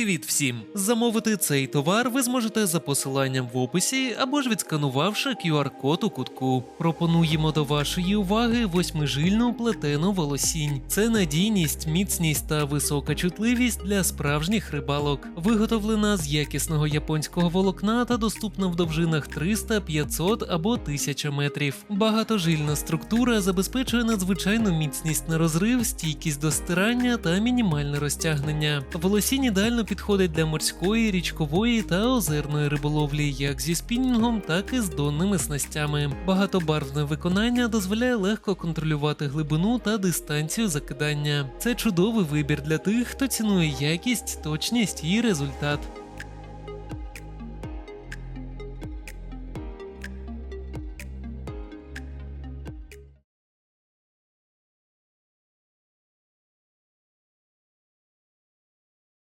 Привіт всім! Замовити цей товар ви зможете за посиланням в описі або ж відсканувавши QR-код у кутку. Пропонуємо до вашої уваги восьмижильну плетену волосінь. Це надійність, міцність та висока чутливість для справжніх рибалок. Виготовлена з якісного японського волокна та доступна в довжинах 300, 500 або 1000 метрів. Багатожильна структура забезпечує надзвичайну міцність на розрив, стійкість до стирання та мінімальне розтягнення. Волосінь ідеально підходить для морської, річкової та озерної риболовлі, як зі спінінгом, так і з донними снастями. Багатобарвне виконання дозволяє легко контролювати глибину та дистанцію закидання. Це чудовий вибір для тих, хто цінує якість, точність і результат.